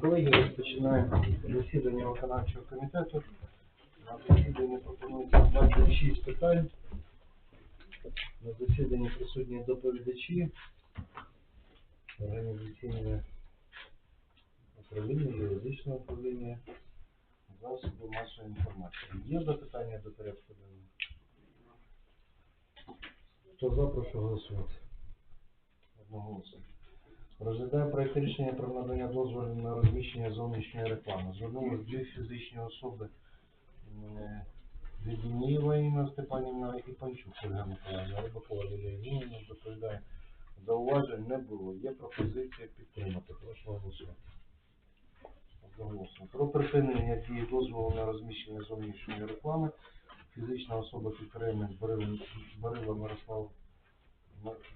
Шановні колеги, розпочинаємо засідання виконавчого комітету. На засіданні пропонується 26 питань. На засіданні присутні доповідачі, організаційне управління, юридичне управління, засоби масової інформації. Є запитання до порядку денного? Хто за, прошу голосувати. Одноголосно. Розглядає проект рішення про надання дозволу на розміщення зовнішньої реклами. Звернулись дві фізичні особи м, Ледінієва Інна Степанівна і Панчук Ольга Миколаївна. Рибакова Лілія Євгенівна доповідає. Зауважень не було. Є пропозиція підтримати. Прошу голосувати. Про припинення дії дозволу на розміщення зовнішньої реклами. Фізична особа підприємець Борила Мирослав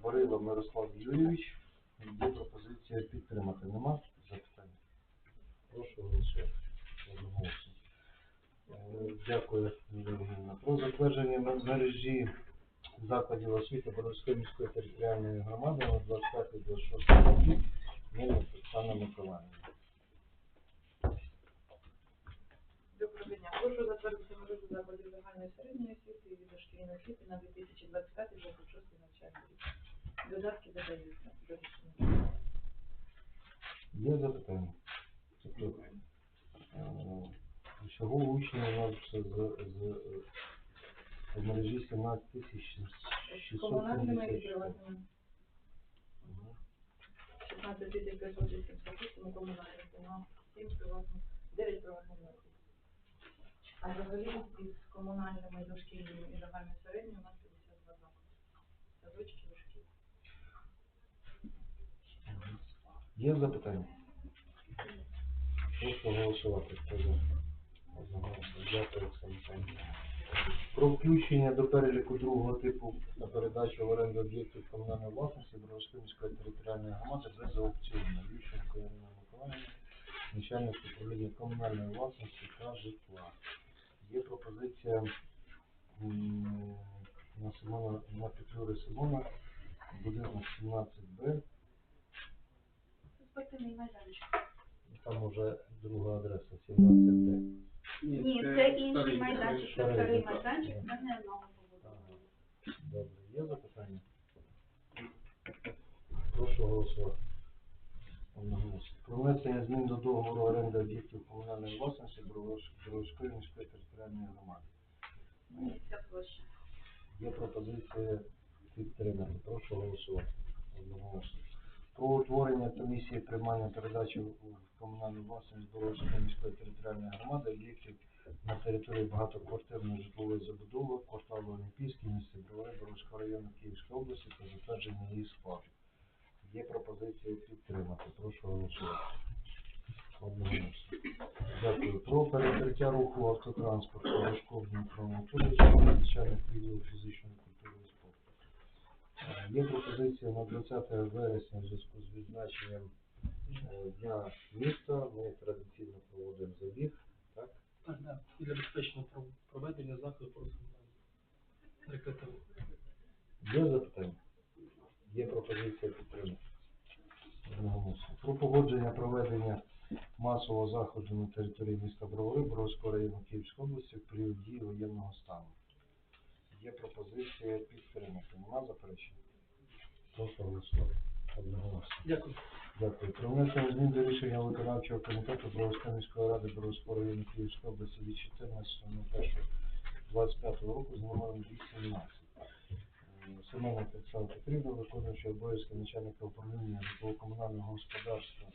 Борила Мирослав Юрійович. Є пропозиція підтримати. Нема запитань? Прошу голосувати. Дякую, Євгенівна. Про затвердження мер- мережі закладів освіти Боровської міської територіальної громади на 25-26 роки Мельник Оксана Миколаївна. Доброго дня. Прошу затвердити мережу закладів загальної середньої освіти і дошкільної освіти на 2025-2026 навчальний рік. Додатки додаються до рішення. Є запитання? Тобто, е, Всього учнів у нас з, з, в мережі 17 тисяч З комунальними і приватними. 16 тисяч 588 комунальних, на 7 приватних, 9 приватних. А взагалі із комунальними, дошкільними і загальною середньою у нас Є запитання? Прошу голосувати. Про включення до переліку другого типу на передачу в оренду об'єктів комунальної власності Бровської міської територіальної громади без аукціону. Ющенко Ірина Миколаївна, начальник управління комунальної власності та житла. Є пропозиція на Симона, на Петлюри Симона, будинок 17Б, Спортивний майданчик. Там уже друга адреса 17Д. Ні, це інший майданчик, це старий. майданчик, це не нового побудований. Добре, є запитання? Прошу голосувати. Про внесення змін до договору оренди об'єктів комунальної власності Бровської міської територіальної громади. Ні, ця площа. Є пропозиція підтримати. Прошу голосувати. Одноголосно. Утворення комісії приймання передачі в комунальну власність Боровської міської територіальної громади об'єктів на території багатоквартирної житлової забудови, кварталу Олімпійський, місце Бровари, Боровського району Київської області та затвердження її складу. Є пропозиція підтримати. Прошу голосувати. Дякую. Про перекриття руху автотранспорту Рожков Дмитро Анатолійович, начальник фізичної культури і спорту. Е, Є пропозиція на 20 вересня в зв'язку з відзначенням е, Дня міста. Ми традиційно проводимо забіг. Так? Так, да. І для безпечного пров- проведення заходу просимо перекрити. Є запитання? Є пропозиція підтримати. Одноголосно. Про погодження проведення масового заходу на території міста Бровари, Бровського району Київської області в період дії воєнного стану. Є пропозиція підтримати. Нема заперечень? Прошу голосувати. Одноголосно. Дякую. Дякую. Про внесення змін до рішення виконавчого комітету Бровської міської ради Бровського району Київської області від 14.01.25 року з номером 217. Е, Семена Олександра Петрівна, виконуючий обов'язки начальника управління житлово-комунального господарства,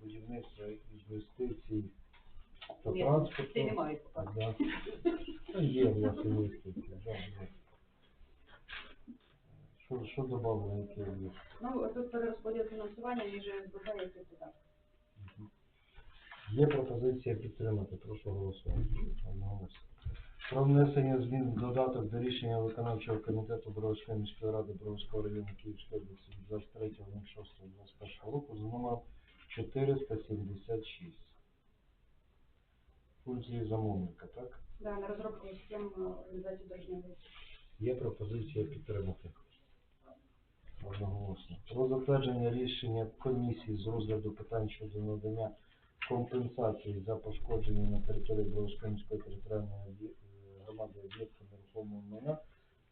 будівництва, інвестицій та Ні, транспорту. Це немає А, поки. да. Та Є у нас інвестиції, да, да. Що, що додали, які є? Ну, тут перерозподіл фінансування між СББ і ЦДК. Є пропозиція підтримати, прошу голосувати. Одноголосно. Про внесення змін в додаток до рішення виконавчого комітету Бровської міської ради Бровського району Київської області від 23.06.21 року з номером 476. Функції замовника, так? Да, на розробку схем організації дорожнього руху. Є пропозиція підтримати. Одноголосно. Про затвердження рішення комісії з розгляду питань щодо надання компенсації за пошкодження на території Бровськомської територіальної е, громади об'єктів нерухомого майна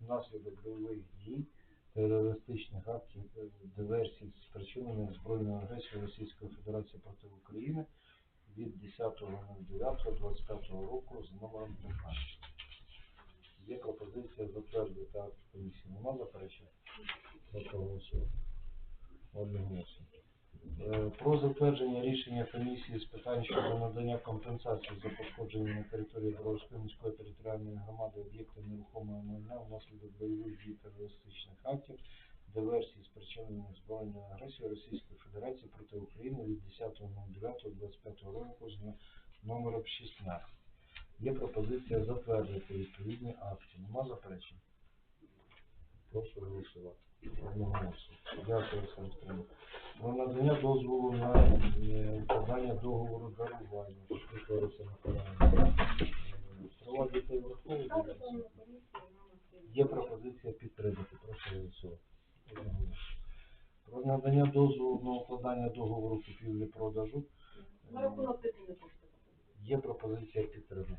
внаслідок бойових дій, терористичних актів, е, диверсій, спричинених збройною агресією Російської Федерації проти України від 10.09.25 року з номером 15. Є пропозиція затвердити акт комісії. Нема заперечень? Е, Про затвердження рішення комісії з питань щодо надання компенсації за пошкодження на території Боровської міської територіальної громади об'єктів нерухомого майна внаслідок бойових дій терористичних актів, диверсій, спричинених збройною агресією Російської Федерації проти України від 10.09.25 року з номером 16. Є пропозиція затвердити відповідні акти. Нема заперечень? Прошу голосувати. Одноголосно. Дякую, Олександр. Про надання дозволу на е, укладання договору дарування. Права дітей враховують? Є пропозиція підтримати. Прошу голосувати. Про надання дозволу на укладання договору купівлі-продажу. Є пропозиція підтримати.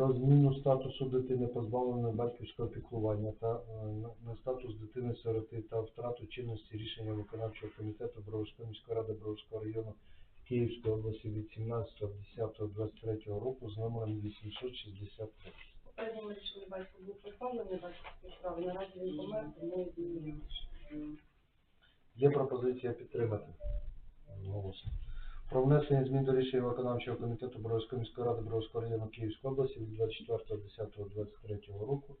Про зміну статусу дитини, позбавленої батьківського піклування та е, на- статус дитини сироти та втрату чинності рішення виконавчого комітету Броварської міської ради Броварського району Київської області від 17.10.23 року з номером 863. Попередньо ми рішили батько був позбавлений батьківської справи. Наразі він помер, тому змінюємо. Є пропозиція підтримати. Голосно. Про внесення змін до рішення виконавчого комітету Броварської міської ради Броварського району Київської області від 24.10.23 року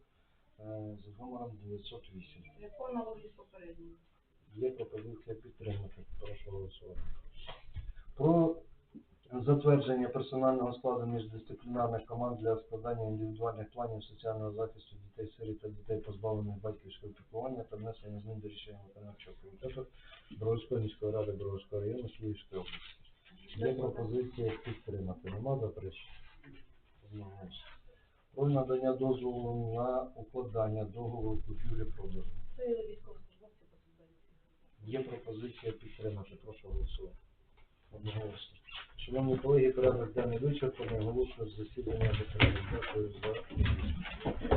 е, з номером 908. По аналогії з попереднім. Є пропозиція підтримати. Прошу голосувати. Про затвердження персонального складу міждисциплінарних команд для складання індивідуальних планів соціального захисту дітей сиріт та дітей позбавлених батьківського піклування та внесення змін до рішення виконавчого комітету Броварської міської ради Броварського району Київської області. Є пропозиція підтримати. Нема заперечень? Одноголосно. Про надання дозволу на укладання договору купівлі-продажу. Це військовослужбовці. Є пропозиція підтримати. Прошу голосувати. Одноголосно. Шановні колеги, порядок денний вичерпаний. Оголошую засідання. Дякую за